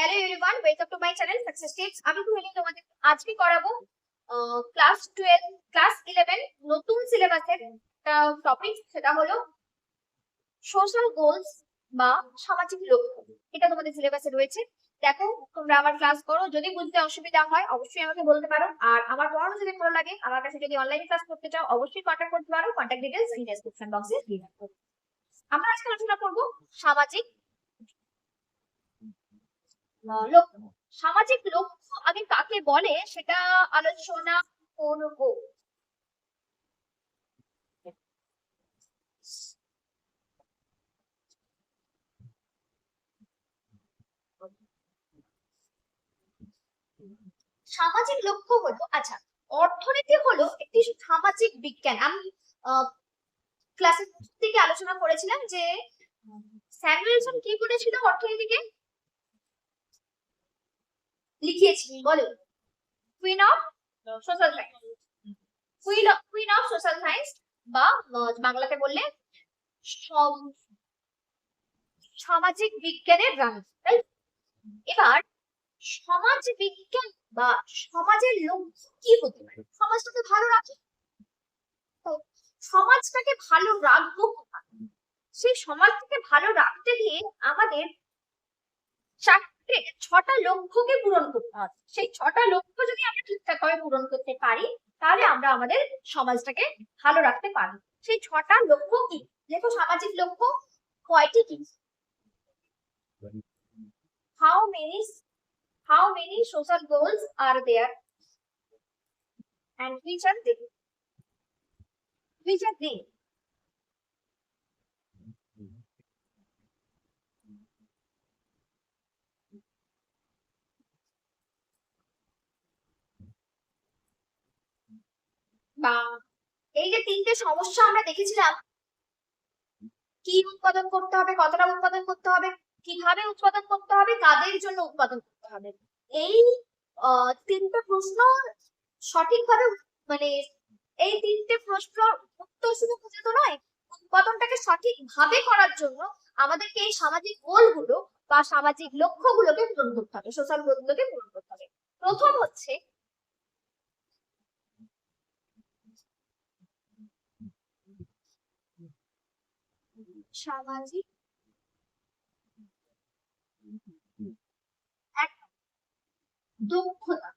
Hello everyone welcome to my channel success tips আমি কুহেলি তোমাদের আজকে করাবো ক্লাস টুয়েলভ ক্লাস ইলেভেন নতুন সিলেবাসের টপিক সেটা হলো সোশ্যাল গোলস বা সামাজিক লক্ষ্য। এটা তোমাদের সিলেবাসে রয়েছে। দেখো, তোমরা আমার ক্লাস করো, যদি বুঝতে অসুবিধা হয়, অবশ্যই আমাকে বলতে পারো। আর আমার পড়ানো যদি ভালো লাগে, আমার কাছে যদি অনলাইন ক্লাস করতে চাও, অবশ্যই কন্ট্যাক্ট করতে পারো। কন্ট্যাক্ট ডিটেলস ডেসক্রিপশন বক্সে দিয়ে আমরা আজকে আলোচনা করব সামাজিক লক্ষ্য। সামাজিক লক্ষ্য আগে কাকে বলে সেটা আলোচনা করব। সামাজিক লক্ষ্য হলো আচ্ছা অর্থনীতি হলো একটি সামাজিক বিজ্ঞান। আমি ক্লাসের থেকে আলোচনা করেছিলাম যে স্যামুয়েলসন কি বলেছিল অর্থনীতিকে? লিখিয়েছি, বলো। Queen of social science queen queen of social science বা বাংলাতে বললে সামাজিক বিজ্ঞানের রানী, তাই এবার সমাজ বিজ্ঞান বা সমাজের লক্ষ্য কি হতে পারে? সমাজটাকে ভালো রাখে? সমাজটাকে ভালো রাখব? সেই সমাজটাকে ভালো রাখতে গিয়ে আমাদের চারটে ছটা লক্ষ্যকে পূরণ করতে হবে। সেই ছটা লক্ষ্য যদি আমরা ঠিকঠাক ভাবে পূরণ করতে পারি তাহলে আমরা আমাদের সমাজটাকে ভালো রাখতে পারি সেই ছটা লক্ষ্য কি? দেখো সামাজিক লক্ষ্য কয়টি কি? How many how many social goals are there? And which are they? Which are they? বা এই যে তিনটে সমস্যা আমরা দেখেছিলাম, কি উৎপাদন করতে হবে, কতটা উৎপাদন করতে হবে, কীভাবে উৎপাদন করতে হবে, কাদের জন্য উৎপাদন করতে হবে? এই তিনটে প্রশ্ন সঠিকভাবে মানে এই তিনটে প্রশ্ন উত্তর শুধু খুঁজে তো নয়, উৎপাদনটাকে সঠিকভাবে করার জন্য আমাদেরকে এই সামাজিক গোলগুলো বা সামাজিক লক্ষ্যগুলোকে পূরণ করতে হবে সোশ্যাল গোলগুলোকে পূরণ করতে হবে। প্রথম হচ্ছে সামাজিক দক্ষতা।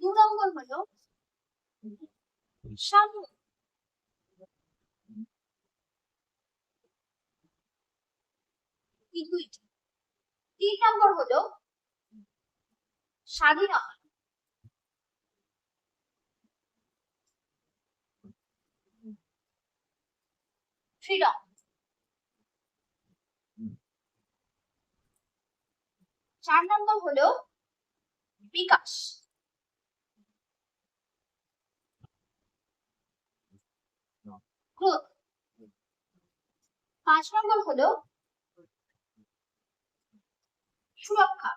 দু নম্বর হলো ইকুইটি তিন নম্বর হলো স্বাধীনতা ফ্রিডম। চার নম্বর হলো বিকাশ। গ্রোথ পাঁচ নম্বর হলো সুরক্ষা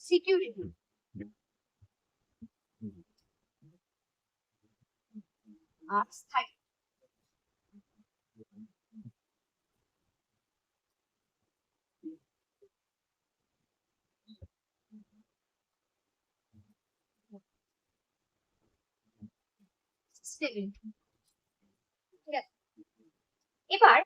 সিকিউরিটি আর স্থায়ী Stability. এবার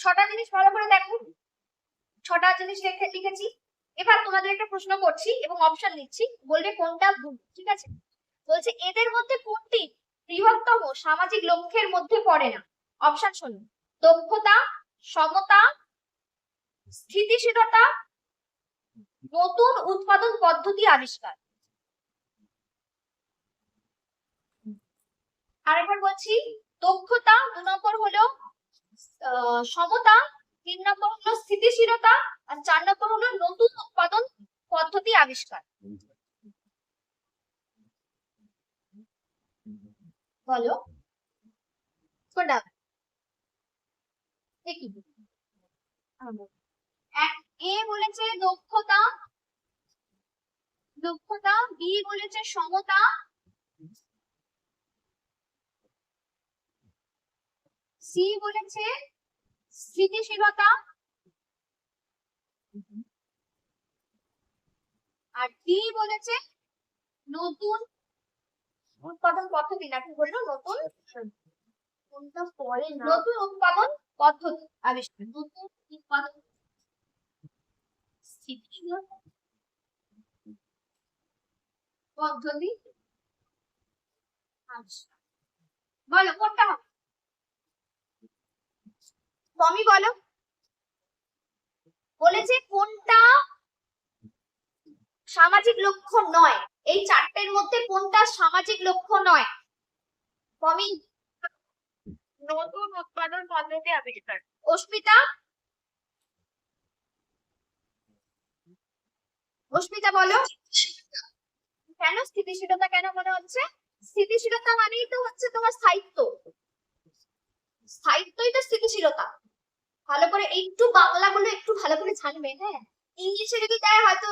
ছটা জিনিস ভালো করে দেখো। ছটা জিনিস লিখেছি। এবার তোমাদের একটা প্রশ্ন করছি এবং অপশন দিচ্ছি বলবে কোনটা ভুল, ঠিক আছে? বলছে, এদের মধ্যে কোনটি বৃহত্তম সামাজিক লক্ষ্যের মধ্যে পড়ে না? অপশন শোনো। দক্ষতা, সমতা, স্থিতিশীলতা, নতুন উৎপাদন পদ্ধতি আবিষ্কার। আরেকবার বলছি, দক্ষতা দু নম্বর হলো সমতা তিন নম্বর হলো স্থিতিশীলতা, আর চার নম্বর হলো নতুন উৎপাদন পদ্ধতি আবিষ্কার। বলো। কোনটা এ কি এক এ বলেছে দক্ষতা দক্ষতা বি বলেছে সমতা সি বলেছে স্থিতিশীলতা আর ডি বলেছে নতুন উৎপাদন পদ্ধতি। নাকি বলল নতুন পরে নতুন উৎপাদন পদ্ধতি আবিষ্কার। নতুন উৎপাদন পদ্ধতি বলো, কোনটা হবে? বলো। বলেছে কোনটা সামাজিক লক্ষ্য নয়। এই চারটের মধ্যে কোনটা সামাজিক লক্ষ্য নয়? তুমি নতুন উৎপাদন পদ্ধতি আবিষ্কার। অস্মিতা? অস্মিতা, বলো। কেন স্থিতিশীলতা কেন মনে হচ্ছে? স্থিতিশীলতা মানেই তো হচ্ছে তোমার স্থায়িত্ব। স্থায়িত্বই তো স্থিতিশীলতা। ভালো করে একটু বাংলা গুলো একটু ভালো করে জানবে হ্যাঁ? ইংলিশে যদি দেয়, হয়তো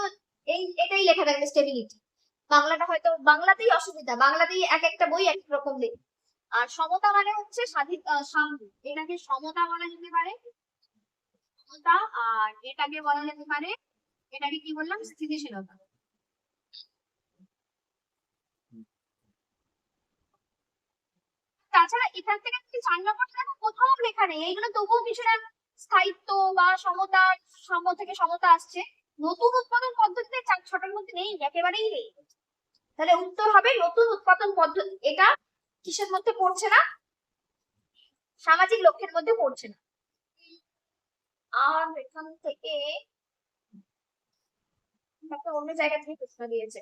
এই এটাই লেখা থাকবে স্টেবিলিটি বাংলাটা হয়তো বাংলাতেই অসুবিধা, বাংলাতেই এক একটা বই এক রকম লেখে। আর সমতা মানে হচ্ছে স্বাধীন সাম্য এটাকে সমতা বলা যেতে পারে। সমতা, আর এটাকে বলা যেতে পারে, এটাকে কি বললাম? স্থিতিশীলতা। তাছাড়া এখান থেকে লেখা নেই। এইগুলো তবুও স্থায়িত্ব বা থেকে সমতা আসছে। নতুন উৎপাদন পদ্ধতিতে ছটার মধ্যে নেই, একেবারেই নেই। তাহলে উত্তর হবে নতুন উৎপাদন পদ্ধতি, এটা কিসের মধ্যে পড়ছে না? সামাজিক লক্ষ্যের মধ্যে পড়ছে না। আর এখান থেকে একটা অন্য জায়গা থেকে প্রশ্ন দিয়েছে।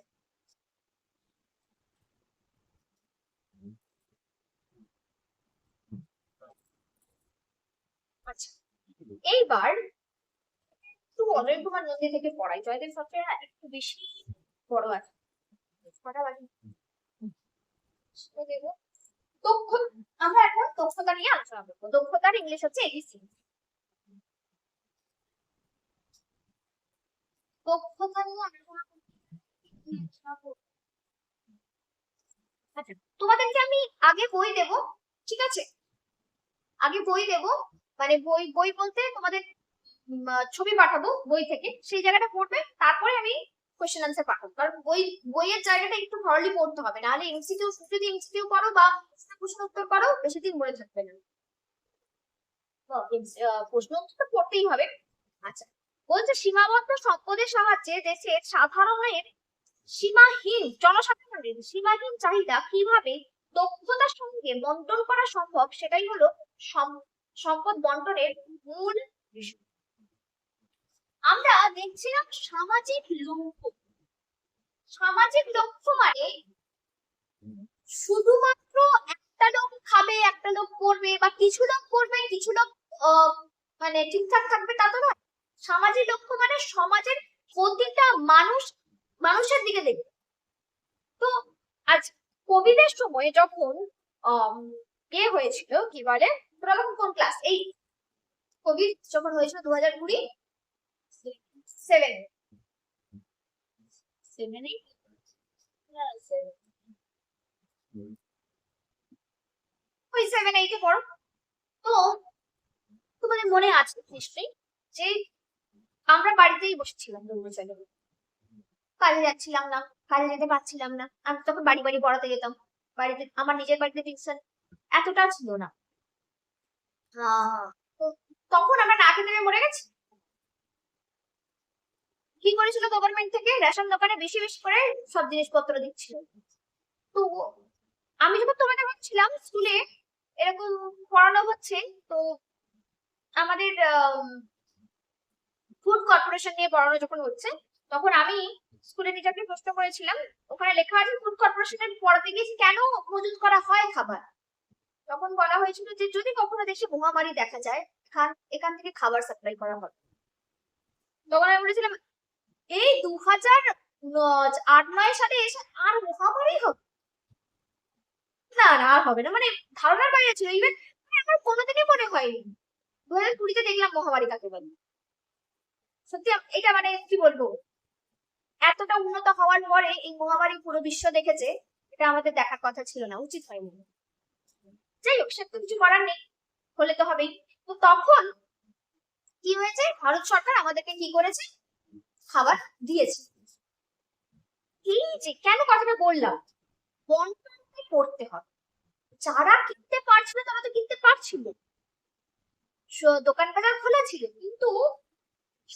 আচ্ছা এইবার একটু অজয় কুমার নন্দী থেকে পড়াই। জয়দেব সফটওয়্যার একটু বেশি বড় আছে। কটা বাকি দেবো। দক্ষ, আমরা এখন দক্ষতা নিয়ে আলোচনা করব। দক্ষতার ইংলিশ হচ্ছে করব। আচ্ছা তোমাদেরকে আমি আগে বই দেব, ঠিক আছে? আগে বই দেব মানে বই বই বলতে তোমাদের ছবি পাঠাবো বই থেকে, সেই জায়গাটা পড়বে, তারপরে আমি কোশ্চেন আনসার পাঠাবো কারণ বই, বইয়ের জায়গাটা একটু থরলি পড়তে হবে। নাহলে এমসিকিউ যদি এমসিকিউ করো বা প্রশ্ন উত্তর করো বেশি দিন মনে থাকবে না। প্রশ্ন উত্তর পড়তেই হবে। আচ্ছা বলছে সীমাবদ্ধ সম্পদের সাহায্যে দেশের সাধারণের সীমাহীন, জনসাধারণের সীমাহীন চাহিদা কীভাবে দক্ষতার সঙ্গে বন্টন করা সম্ভব, সেটাই হলো সম- সম্পদ বন্টনের মূল বিষয়। আমরা দেখছিলাম সামাজিক লক্ষ্য। সামাজিক লক্ষ্য মানে শুধুমাত্র একটা লোক খাবে, একটা লোক করবে বা কিছু লোক করবে, কিছু লোক মানে ঠিকঠাক থাকবে তা তো নয়। সামাজিক লক্ষ্য মানে সমাজের প্রতিটা মানুষ, মানুষের দিকে দেখবে। তো আজ কোভিডের সময় যখন ইয়ে হয়েছিল কি বলে? তোরা তখন কোন ক্লাস এই কোভিড যখন হয়েছিল দু হাজার কুড়ি সেভেন সেভেন এইট ওই সেভেন এইটে পড়ো। তো তোমাদের মনে আছে নিশ্চয়ই যে আমরা বাড়িতেই বসেছিলাম দুর্গাচলে কাজে যাচ্ছিলাম না কাজে যেতে পারছিলাম না। আমি তখন বাড়ি বাড়ি পড়াতে যেতাম। বাড়িতে আমার নিজের বাড়িতে টিউশন এতটা ছিল না। তখন আমরা না খেতে মরে গেছি। কি করেছিল গভর্নমেন্ট থেকে? রেশন দোকানে বেশি বেশি করে সব জিনিসপত্র দিচ্ছিল। তো আমি যখন তোমাদের হচ্ছিলাম স্কুলে এরকম পড়ানো হচ্ছে, তো আমাদের ফুড কর্পোরেশন নিয়ে পড়ানো যখন হচ্ছে, তখন আমি স্কুলে টিচারকে প্রশ্ন করেছিলাম, ওখানে লেখা আছে ফুড কর্পোরেশনের পড়াতে গিয়েছি, কেন মজুত করা হয় খাবার? তখন বলা হয়েছিল যে যদি কখনো দেশে মহামারী দেখা যায় এখান থেকে খাবার সাপ্লাই করা হবে। তখন আমি বলেছিলাম এই দু হাজার আট, নয় সালে এসে আর মহামারী হবে না আর হবে না। মানে ধারণার বাইরে ছিল ইভেন আমার কোনোদিনই মনে হয়নি। দু হাজার কুড়িতে দেখলাম মহামারী কাকে বলে। সত্যি, এটা মানে কি বলব? এতটা উন্নত হওয়ার পরে এই মহামারী পুরো বিশ্ব দেখেছে। এটা আমাদের দেখার কথা ছিল না, উচিত হয়নি। যাই হোক, সে তো কিছু করার নেই। হলে তো হবেই। তো তখন কি হয়েছে? ভারত সরকার আমাদেরকে কি করেছে? খাবার দিয়েছে। এই যে কেন কথাটা বললাম? বন্টন করতে হবে। যারা কিনতে পারছিল তারা তো কিনতে পারছিল। দোকান বাজার খোলা ছিল, কিন্তু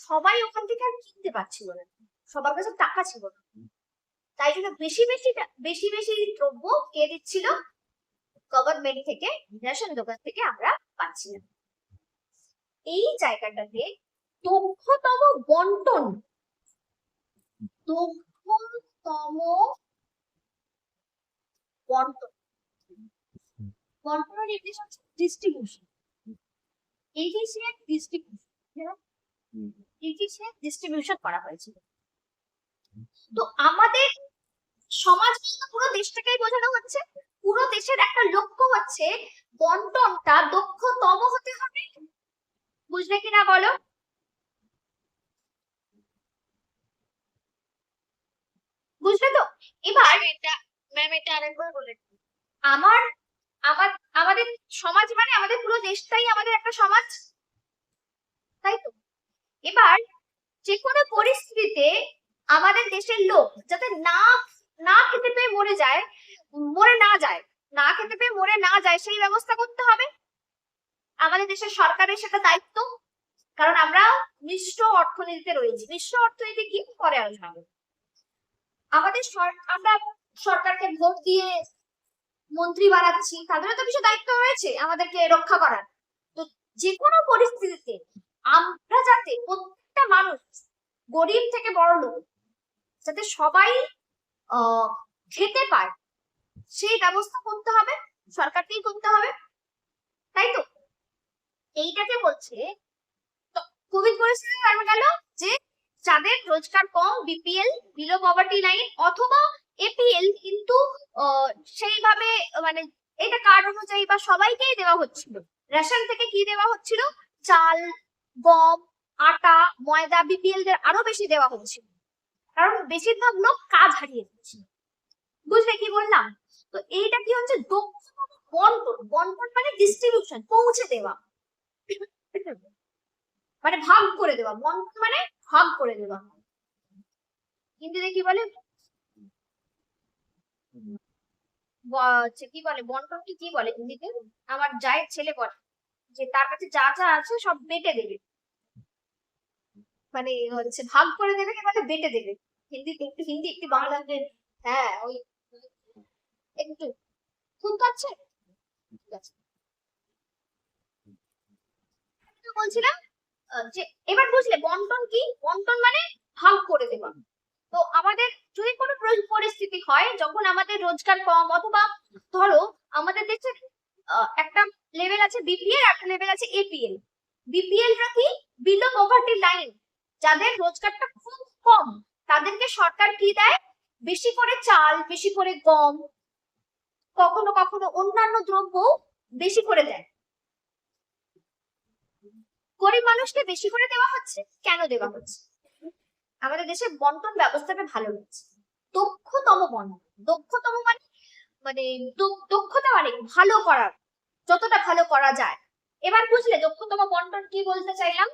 সবাই ওখান থেকে আর কিনতে পারছিল না। সবার কাছে টাকা ছিল না। তাই জন্য বেশি বেশি বেশি বেশি দ্রব্য কে দিচ্ছিল? গভর্নমেন্ট থেকে, রেশন দোকান থেকে আমরা পাচ্ছিলাম। এই জায়গাটাতে দক্ষতম বন্টন দক্ষতম বন্টন। বন্টনের ইংলিশ হচ্ছে ডিস্ট্রিবিউশন ডিস্ট্রিবিউশন ডিস্ট্রিবিউশন করা হয়েছিল। তো আমাদের সমাজ পুরো দেশটাকেই বোঝানো হচ্ছে। পুরো দেশের একটা লক্ষ্য হচ্ছে বন্টনটা দক্ষতম হতে হবে। বুঝলে কিনা বলো? বুঝলে তো? এবার এটা ম্যাম এটা আরেকবার বলে আমার আমার আমাদের সমাজ মানে আমাদের পুরো দেশটাই আমাদের একটা সমাজ। তাই তো? এবার যে কোনো পরিস্থিতিতে আমাদের দেশের লোক যাতে না না খেতে পেয়ে মরে যায় মরে না যায় না খেতে পেয়ে মরে না যায় সেই ব্যবস্থা করতে হবে। আমাদের দেশের সরকারের সেটা দায়িত্ব। কারণ আমরা মিশ্র অর্থনীতিতে রয়েছি। মিশ্র অর্থনীতি কি? পরে আলোচনা করব। আমাদের আমরা সরকারকে ভোট দিয়ে মন্ত্রী বানাচ্ছি, তাদেরও তো কিছু দায়িত্ব রয়েছে আমাদেরকে রক্ষা করার। তো যে কোনো পরিস্থিতিতে আমরা যাতে প্রত্যেকটা মানুষ গরিব থেকে বড় লোক যাতে সবাই খেতে পায়, সেই ব্যবস্থা করতে হবে, সরকারকেই করতে হবে। তাই তো? এইটাকে বলছে কোভিড পরিস্থিতি দেখা গেল? যে যাদের রোজগার কম বিপিএল বিলো পভার্টি লাইন অথবা এপিএল কিন্তু সেইভাবে মানে এটা কার্ড অনুযায়ী বা সবাইকেই দেওয়া হচ্ছিল। রেশন থেকে কি দেওয়া হচ্ছিল? চাল, গম, আটা, ময়দা বিপিএল দের আরও বেশি দেওয়া হচ্ছিল। কারণ বেশিরভাগ লোক কাজ হারিয়ে দিচ্ছে বুঝলে কি বললাম? তো এইটা কি হচ্ছে? দক্ষ বন্টন। বন্টন মানে ডিস্ট্রিবিউশন পৌঁছে দেওয়া। মানে ভাগ করে দেওয়া বন্টন মানে ভাগ করে দেওয়া হিন্দিতে কি বলে? কি বলে? বন্টনকে কি বলে হিন্দিতে? আমার জায়ের ছেলে বলে, যে তার কাছে যা যা আছে সব বেটে দেবে। মানে হচ্ছে ভাগ করে দেবে কি বলে? বেটে দেবে। হিন্দিতে একটু, হিন্দি একটু বাংলাতে হ্যাঁ ওই একটু। খুব কাছে বলছিলাম যে এবার বুঝলে বন্টন কি? বন্টন মানে ভাগ করে দেওয়া। তো আমাদের যদি কোনো পরিস্থিতি হয়, যখন আমাদের রোজগার কম অথবা ধরো আমাদের দেশে একটা লেভেল আছে বিপিএল একটা লেভেল আছে এপিএল বিপিএল টা কি? বিলো পভার্টি লাইন যাদের রোজগারটা খুব কম, তাদেরকে সরকার কি দেয়? বেশি করে চাল, বেশি করে গম, কখনো কখনো অন্যান্য দ্রব্য বেশি করে দেয়। গরিব মানুষকে বেশি করে দেওয়া হচ্ছে কেন দেওয়া হচ্ছে? আমাদের দেশে বন্টন ব্যবস্থাটা ভালো হচ্ছে। দক্ষতম বন্টন দক্ষতম মানে মানে দক্ষতা মানে ভালো করার যতটা ভালো করা যায়। এবার বুঝলে দক্ষতম বন্টন কি বলতে চাইলাম?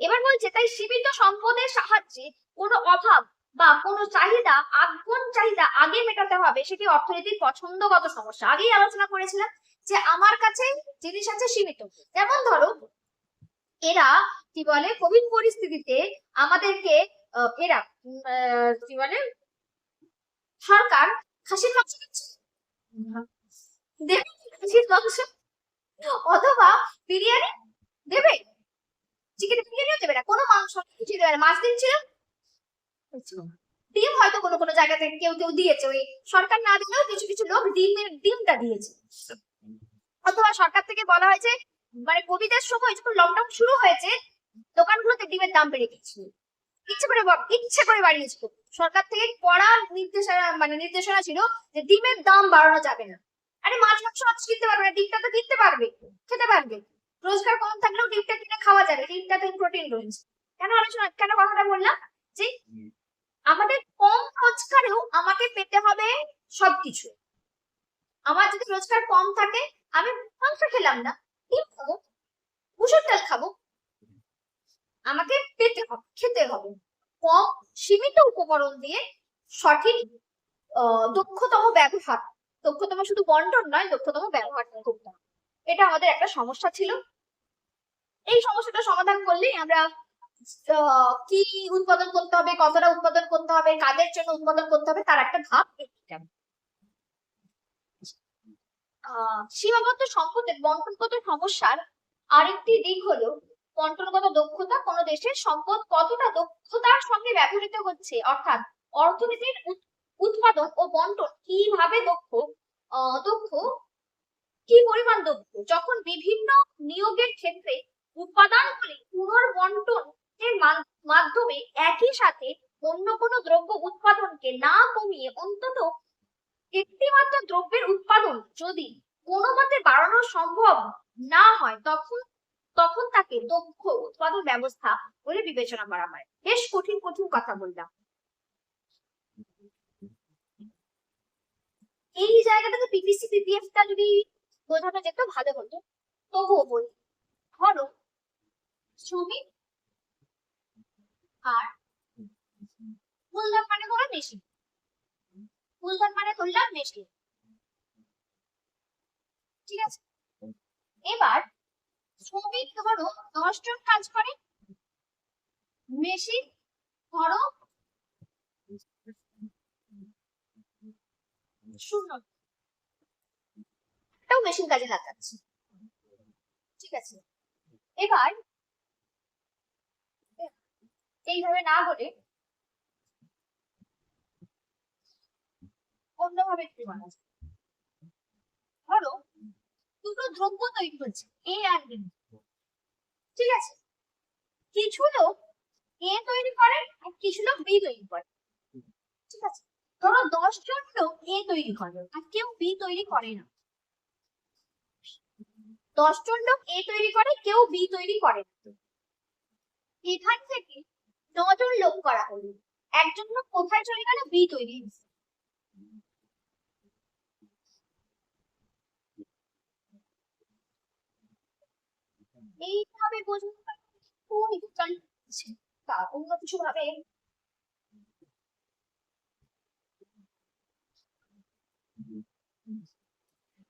এবার। বলছে তাই সীমিত সম্পদের সাহায্যে কোনো অভাব বা কোনো চাহিদা আগুন চাহিদা আগে মেটাতে হবে সেটি অর্থনীতির পছন্দগত সমস্যা। আগেই আলোচনা করেছিলাম যে আমার কাছে জিনিস আছে সীমিত। যেমন ধরো এরা কি বলে কোভিড পরিস্থিতিতে আমাদেরকে এরা কি বলে সরকার খাসির মাংস দিচ্ছে। দেবে খাসির মাংস? অথবা বিরিয়ানি দেবে? চিকেন বিরিয়ানিও দেবে না। কোনো মাংস কিছু দেবে না। মাছ দিচ্ছিল। ডিম হয়তো কোনো কোনো জায়গা থেকে কেউ কেউ দিয়েছে। ওই সরকার না দিলেও কিছু কিছু লোক ডিমের ডিমটা দিয়েছে। অথবা সরকার থেকে বলা হয়েছে মানে কোভিডের সময় যখন লকডাউন শুরু হয়েছে, দোকানগুলোতে ডিমের দাম বেড়ে গেছিল ইচ্ছে করে ইচ্ছে করে বাড়িয়েছিল সরকার থেকে কড়া নির্দেশনা মানে নির্দেশনা ছিল যে ডিমের দাম বাড়ানো যাবে না। আরে মাছ, মাংস মাছ কিনতে পারবে না, ডিমটা তো কিনতে পারবে। খেতে পারবে। রোজগার কম থাকলেও ডিমটা কিনে খাওয়া যাবে। ডিমটাতে প্রোটিন রয়েছে। কেন আলোচনা, কেন কথাটা বললাম? যে আমাদের কম রোজগারেও আমাকে পেতে হবে সবকিছু। আমার যদি রোজগার কম থাকে আমি মাংস খেলাম না। ডিম খাব। মুসুর ডাল খাব। আমাকে পেতে হবে খেতে হবে। কম সীমিত উপকরণ দিয়ে সঠিক দক্ষতম ব্যবহার দক্ষতম শুধু বন্টন নয় দক্ষতম ব্যবহার করতে হবে। এটা আমাদের একটা সমস্যা ছিল। এই সমস্যাটা সমাধান করলেই আমরা কি উৎপাদন করতে হবে কতটা উৎপাদন করতে হবে কাদের জন্য উৎপাদন করতে হবে তার একটা ধাপ। আহ, সীমাবদ্ধ সম্পদের বন্টনগত সমস্যার আরেকটি দিক হলো বন্টনগত দক্ষতা কোন দেশের সম্পদ কতটা দক্ষতার সঙ্গে ব্যবহৃত হচ্ছে? অর্থাৎ অর্থনীতির উৎপাদন ও বন্টন কীভাবে দক্ষ দক্ষ, কি পরিমাণ দক্ষ? যখন বিভিন্ন নিয়োগের ক্ষেত্রে উপাদানগুলি পুনর্বন্টন এর মাধ্যমে একই সাথে অন্য কোনো দ্রব্য উৎপাদনকে না কমিয়ে অন্তত একটি মাত্র দ্রব্যের উৎপাদন যদি কোনো মতে বাড়ানো সম্ভব না হয়, তখন তখন তাকে দক্ষ উৎপাদন ব্যবস্থা বলে বিবেচনা করা হয়। বেশ কঠিন কঠিন কথা বললাম। এই জায়গাটাতে পিপিসি পিপিএফ টা যদি বোঝানো যেত, ভালো হতো। তবুও বলি, ধরো শ্রমিক আর মূলধন মানে ধরো মেশিন। মূলধন মানে ধরলাম মেশিন ঠিক আছে? এবার শ্রমিক ধরো দশ কাজ করে। মেশিন ধরো। শূন্য। এটাও মেশিন কাজে লাগাচ্ছে ঠিক আছে? এবার এইভাবে না বলে অন্যভাবে একটু বলা যায়। ধরো, দুটো দ্রব্য তৈরি হচ্ছে এ আর বি ঠিক আছে? কিছু লোক এ তৈরি করে আর কিছু লোক বি তৈরি করে। ঠিক আছে? ধরো, দশ জন লোক এ তৈরি করে, আর কেউ বি তৈরি করে না। দশ জন লোক এ তৈরি করে, কেউ বি তৈরি করে না। এখান থেকে নজন লোক করা হলো। একজন লোক কোথায় চলে গেল? বি তৈরি হয়েছে। এইভাবে বোঝানো কোন বিজ্ঞান আছে অন্য কিছু ভাবে?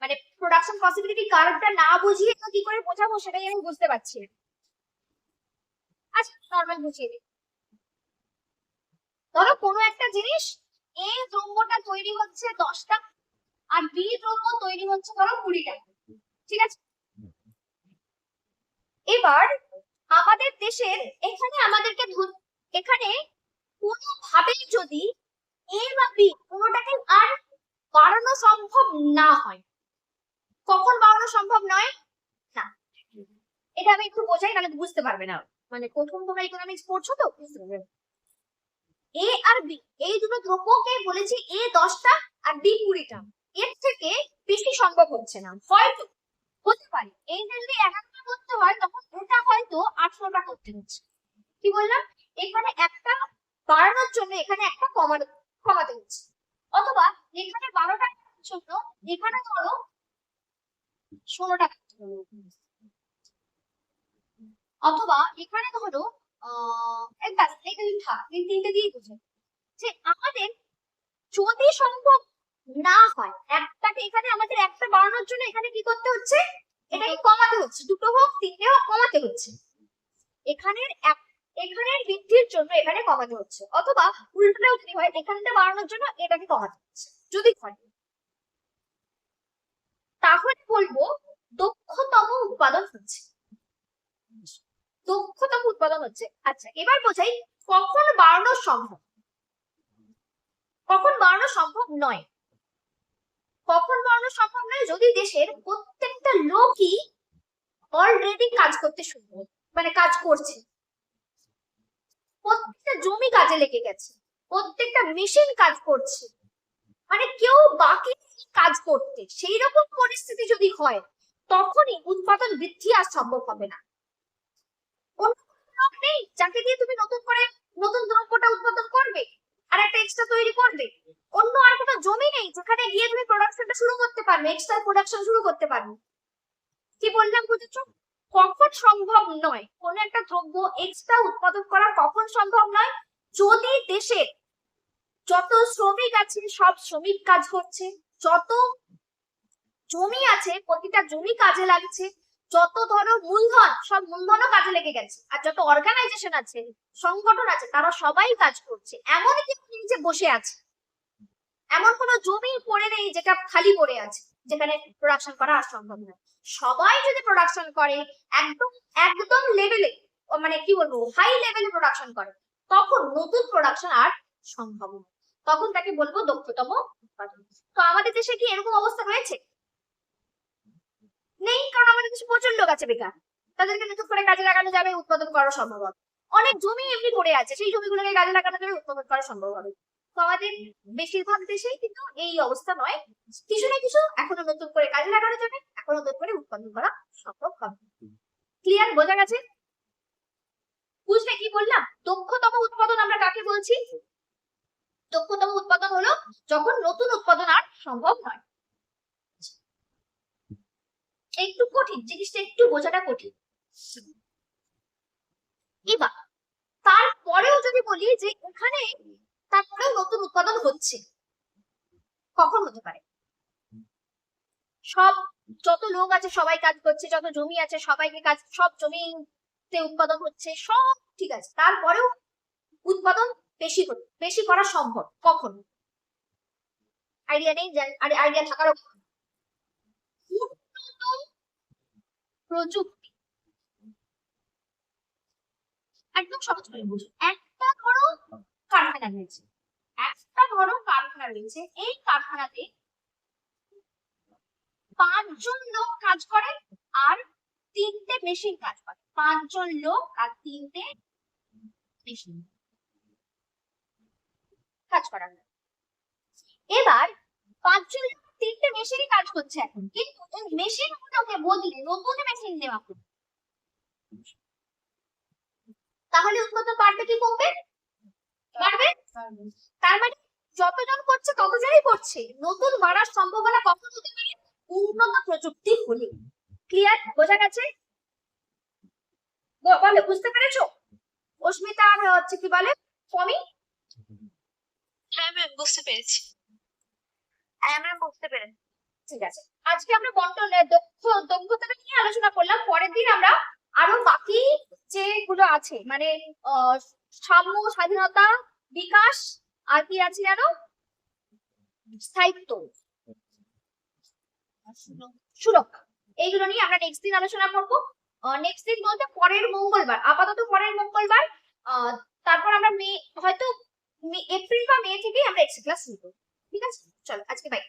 মানে প্রোডাকশন পসিবিলিটি না বুঝিয়ে কি করে বোঝাবো সেটাই আমি বুঝতে পারছি। আচ্ছা নর্মাল বুঝিয়ে দিই। ধরো কোনো একটা জিনিস এ দ্রব্যটা তৈরি হচ্ছে দশটা, আর বি দ্রব্য তৈরি হচ্ছে ধরো কুড়িটা। ঠিক আছে? এবার আমাদের দেশের এখানে আমাদেরকে এখানে কোনোভাবেই যদি এ বা বি কোনোটাকে আর বাড়ানো সম্ভব না হয়। কখন বাড়ানো সম্ভব নয়? না। এটা আমি একটু বোঝাই, নাহলে বুঝতে পারবে না। মানে প্রথম তোমরা ইকোনমিক্স পড়ছো তো? এ আর বি এই দুটো দ্রব্যকে বলেছি এ দশটা আর বি কুড়িটা। এর থেকে বেশি সম্ভব হচ্ছে না। হয়তো, হতে পারে। এই যদি একাত্তর করতে হয়, তখন এটা হয়তো আঠারোটা করতে হচ্ছে। কি বললাম? এখানে একটা বাড়ানোর জন্য এখানে একটা কমানো কমাতে হচ্ছে। অথবা এখানে বারোটা জন্য এখানে ধরো ষোলোটা অথবা এখানে ধরো এই তিনটে দিয়েই বুঝে যে আমাদের যদি সম্ভব না হয়, একটাকে এখানে আমাদের একটা বাড়ানোর জন্য এখানে কি করতে হচ্ছে? এটাকে কমাতে হচ্ছে। দুটো হোক, তিনটে হোক, কমাতে হচ্ছে। এখানের এখানের বৃদ্ধির জন্য এখানে কমাতে হচ্ছে। অথবা উল্টোটাও যদি হয়, এখানটা বাড়ানোর জন্য এটাকে কমাতে হচ্ছে। যদি হয়। তাহলে বলব, দক্ষতম উৎপাদন হচ্ছে। দক্ষতম উৎপাদন হচ্ছে। আচ্ছা এবার বোঝাই কখন বাড়ানো সম্ভব। কখন বাড়ানো সম্ভব নয়। কখন বাড়ানো সম্ভব নয়? যদি দেশের প্রত্যেকটা লোকই অলরেডি কাজ করতে শুরু। মানে কাজ করছে। প্রত্যেকটা জমি কাজে লেগে গেছে, প্রত্যেকটা মেশিন কাজ করছে। মানে কেউ বাকি কাজ করতে সেই রকম পরিস্থিতি যদি হয়, তখনই উৎপাদন বৃদ্ধি আর সম্ভব হবে না। অন্য লোক নেই যাকে দিয়ে তুমি নতুন করে নতুন দ্রব্যটা উৎপাদন করবে? আর একটা এক্সট্রা তৈরি করবে অন্য আর কোনো জমি নেই, যেখানে গিয়ে তুমি প্রোডাকশনটা শুরু করতে পারবে এক্সট্রা প্রোডাকশন শুরু করতে পারবে। কি বললাম বুঝেছ? কখন সম্ভব নয় কোন একটা দ্রব্য এক্সট্রা উৎপাদন করা কখন সম্ভব নয়? যদি দেশের যত শ্রমিক আছে, সব শ্রমিক কাজ করছে যত জমি আছে, প্রতিটা জমি কাজে লাগছে যত ধরো মূলধন, সব মূলধনও কাজে লেগে গেছে। আর যত অর্গানাইজেশন আছে, সংগঠন আছে, তারা সবাই কাজ করছে। এমন কেউ বসে আছে। এমন কোনো জমি পড়ে নেই যেটা খালি পড়ে আছে, যেখানে প্রোডাকশন করা আর সম্ভব নয়। সবাই যদি প্রোডাকশন করে, একদম একদম লেভেলে মানে কি বলব হাই লেভেলে প্রোডাকশন করে, তখন নতুন প্রোডাকশন আর সম্ভব নয়। তখন তাকে বলব দক্ষতম উৎপাদন তো আমাদের দেশে কি এরকম অবস্থা হয়েছে? নেই, কারণ আমাদের দেশে প্রচুর লোক আছে বেকার। তাদেরকে নতুন করে কাজে লাগানো যাবে, উৎপাদন করা সম্ভব হবে। অনেক জমি এমনি পড়ে আছে, সেই জমিগুলোকে কাজে লাগানো যাবে উৎপাদন করা সম্ভব হবে। তো আমাদের বেশিরভাগ দেশেই কিন্তু এই অবস্থা নয়। কিছু না কিছু এখনও নতুন করে কাজে লাগানো যাবে, এখনও নতুন করে উৎপাদন করা সম্ভব হবে। ক্লিয়ার বোঝা গেছে? বুঝলে কি বললাম? দক্ষতম উৎপাদন আমরা কাকে বলছি? দক্ষতম উৎপাদন হলো যখন নতুন উৎপাদন আর সম্ভব নয়। একটু কঠিন, জিনিসটা একটু বোঝাটা কঠিন। এবার, তারপরেও যদি বলি যে এখানে তারপরেও নতুন উৎপাদন হচ্ছে, কখন হতে পারে? সব যত লোক আছে সবাই কাজ করছে, যত জমি আছে সবাইকে কাজ, সব জমিতে উৎপাদন হচ্ছে, সব ঠিক আছে। তারপরেও উৎপাদন বেশি বেশি করা সম্ভব, কখন? আইডিয়া নেই আইডিয়া থাকারও প্রযুক্তি। একদম সহজ করে বুঝো। একটা ধরো কারখানা রয়েছে। একটা ধরো কারখানা রয়েছে। এই কারখানাতে পাঁচজন লোক কাজ করে আর তিনটে মেশিন কাজ করে। পাঁচজন লোক আর তিনটে মেশিন কাজ করার। এবার পাঁচজন লোক তিনটে মেশিনই কাজ করছে এখন। কিন্তু এই মেশিন গুলোকে বদলে নতুন মেশিন দেওয়া হবে তাহলে উৎপাদন বাড়বে কি কমবে বাড়বে তার মানে যতজন করছে ততজনই করছে। নতুন বাড়ার সম্ভাবনা কখন হতে পারে উন্নত প্রযুক্তি হলে। ক্লিয়ার বোঝা গেছে? বলো, বুঝতে পেরেছ? অস্মিতা আর, হচ্ছে কি বলে? স্বামী? হ্যাঁ ম্যাম বুঝতে পেরেছি। ম্যাম বুঝতে পেরেছি। ঠিক আছে। আজকে আমরা বন্টন দক্ষ দক্ষতা নিয়ে আলোচনা করলাম। পরের দিন আমরা আরও বাকি যেগুলো আছে মানে সাম্য, স্বাধীনতা, বিকাশ, আর কি আছে জানো? স্থায়িত্ব। সুরক্ষা। এইগুলো নিয়ে আমরা নেক্সট দিন আলোচনা করব। নেক্সট দিন বলতে পরের মঙ্গলবার, আপাতত পরের মঙ্গলবার। তারপর আমরা মে, হয়তো এপ্রিল বা মে থেকেই আমরা এক্সট্রা ক্লাস নিব। ঠিক আছে চলো আজকে বাই